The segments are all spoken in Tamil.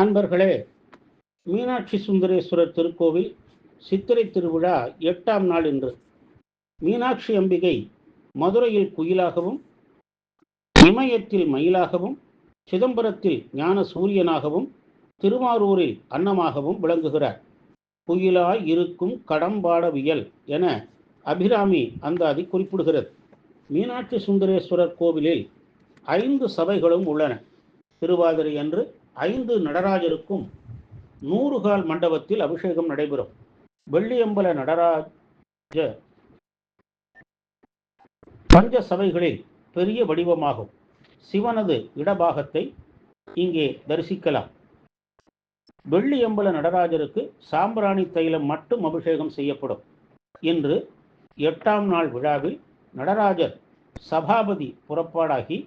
அன்பர்களே மீனாட்சி சுந்தரேஸ்வரர் திருக்கோவில் சித்திரை திருவிழா எட்டாம் நாள் இன்று. மீனாட்சி அம்பிகை மதுரையில் குயிலாகவும் இமயத்தில் மயிலாகவும் சிதம்பரத்தில் ஞான சூரியனாகவும் திருவாரூரில் அன்னமாகவும் விளங்குகிறார். குயிலாய் இருக்கும் கடம்பாடவியல் என அபிராமி அந்த அதி குறிப்பிடுகிறது. மீனாட்சி சுந்தரேஸ்வரர் கோவிலில் ஐந்து சபைகளும் உள்ளன. திருவாதிரை அன்று ஐந்து நடராஜருக்கும் நூறுகால் மண்டபத்தில் அபிஷேகம் நடைபெறும். வெள்ளியம்பல நடராஜ பஞ்ச சபைகளில் பெரிய வடிவமாகும். சிவனது இடபாகத்தை இங்கே தரிசிக்கலாம். வெள்ளியம்பல நடராஜருக்கு சாம்பிராணி தைலம் மட்டும் அபிஷேகம் செய்யப்படும் இன்று எட்டாம் நாள் விழாவில் நடராஜர் சபாபதி புறப்பாடாகி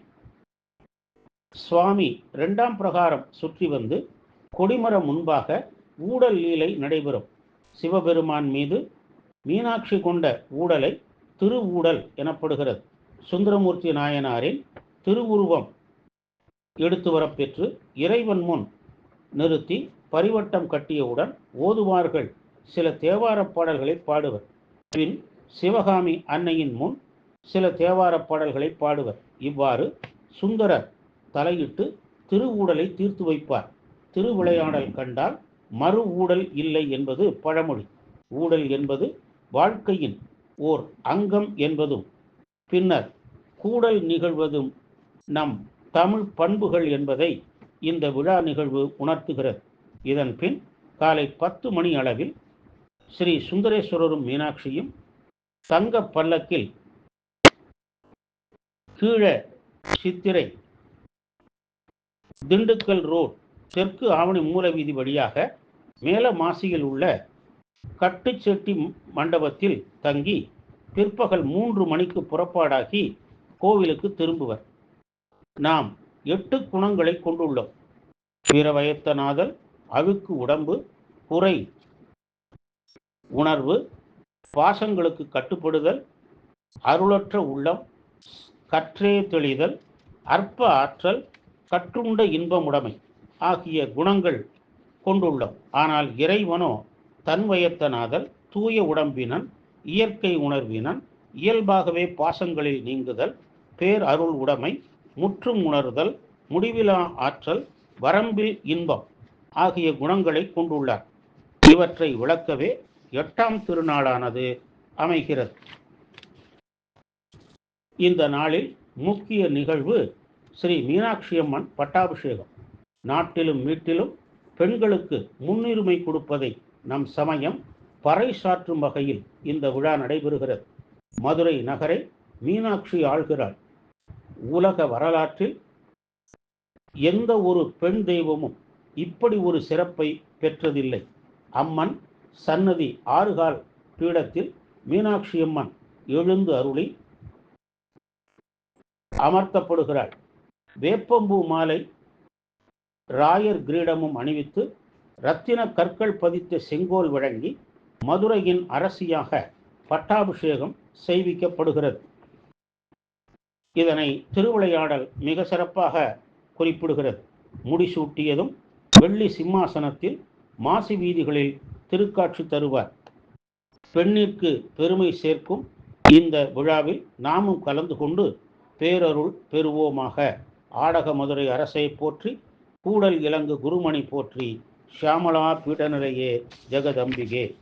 சுவாமி இரண்டாம் பிரகாரம் சுற்றி வந்து கொடிமரம் முன்பாக ஊடல் லீலை நடைபெறும். சிவபெருமான் மீது மீனாட்சி கொண்ட ஊடலை திருவூடல் எனப்படுகிறது. சுந்தரமூர்த்தி நாயனாரின் திருவுருவம் எடுத்து வரப்பெற்று இறைவன் முன் நிறுத்தி பரிவட்டம் கட்டியவுடன் ஓதுவார்கள். சில தேவாரப் பாடல்களை பாடுவர். பின் சிவகாமி அன்னையின் முன் சில தேவாரப் பாடல்களை பாடுவர். இவ்வாறு சுந்தரர் தலையிட்டு திருவூடலை தீர்த்து வைப்பார். திருவிளையாடல் கண்டால் மறு ஊடல் இல்லை என்பது பழமொழி. ஊடல் என்பது வாழ்க்கையின் ஓர் அங்கம் என்பதும் பின்னர் கூடல் நிகழ்வதும் நம் தமிழ் பண்புகள் என்பதை இந்த விழா நிகழ்வு உணர்த்துகிறது. இதன் பின் காலை பத்து மணி அளவில் ஸ்ரீ சுந்தரேஸ்வரரும் மீனாட்சியும் தங்க பல்லக்கில் கீழே சித்திரை திண்டுக்கல் ரோட் தெற்கு ஆவணி மூலவீதி வழியாக மேல மாசியில் உள்ள கட்டுச்செட்டி மண்டபத்தில் தங்கி பிற்பகல் மூன்று மணிக்கு புறப்பாடாகி கோவிலுக்கு திரும்புவர். நாம் எட்டு குணங்களை கொண்டுள்ளோம். பிறவயத்தனாதல் அழுக்கு உடம்பு குறை உணர்வு பாசங்களுக்கு கட்டுப்படுதல் அருளற்ற உள்ளம் கற்றே தெளிதல் அற்ப ஆற்றல் கற்றுண்ட இன்பமுடைமை ஆகிய குணங்கள் கொண்டுள்ளோம். ஆனால் இறைவனோ தன்வயத்தனாதல் தூய உடம்பினன் இயற்கை உணர்வினன் இயல்பாகவே பாசங்களில் நீங்குதல் பேர் அருள் உடைமை முற்றும் உணர்தல் முடிவிலா ஆற்றல் வரம்பில் இன்பம் ஆகிய குணங்களை கொண்டுள்ளார். இவற்றை விளக்கவே எட்டாம் திருநாளானது அமைகிறது. இந்த நாளில் முக்கிய நிகழ்வு ஸ்ரீ மீனாட்சி அம்மன் பட்டாபிஷேகம். நாட்டிலும் வீட்டிலும் பெண்களுக்கு முன்னுரிமை கொடுப்பதை நம் சமயம் பறைசாற்றும் வகையில் இந்த விழா நடைபெறுகிறது. மதுரை நகரை மீனாட்சி ஆள்கிறாள். உலக வரலாற்றில் எந்த ஒரு பெண் தெய்வமும் இப்படி ஒரு சிறப்பை பெற்றதில்லை. அம்மன் சன்னதி ஆறுகால் பீடத்தில் மீனாட்சி அம்மன் எழுந்து அருளி அமர்த்தப்படுகிறாள். வேப்பம்பூ மாலை ராயர் கிரீடமும் அணிவித்து ரத்தின கற்கள் பதித்த செங்கோல் வழங்கி மதுரையின் அரசியாக பட்டாபிஷேகம் செய்விக்கப்படுகிறது. இதனை திருவிளையாடல் மிக சிறப்பாக குறிப்பிடுகிறது. முடிசூட்டியதும் வெள்ளி சிம்மாசனத்தில் மாசி வீதிகளில் திருக்காட்சி தருவார். பெண்ணிற்கு பெருமை சேர்க்கும் இந்த விழாவில் நாமும் கலந்து கொண்டு பேரருள் பெறுவோமாக. ஆடக மதுரை அரசை போற்றி கூடல் இலங்கு குருமணி போற்றி ஷியாமலா பீடநிலையே ஜெகதம்பிகே.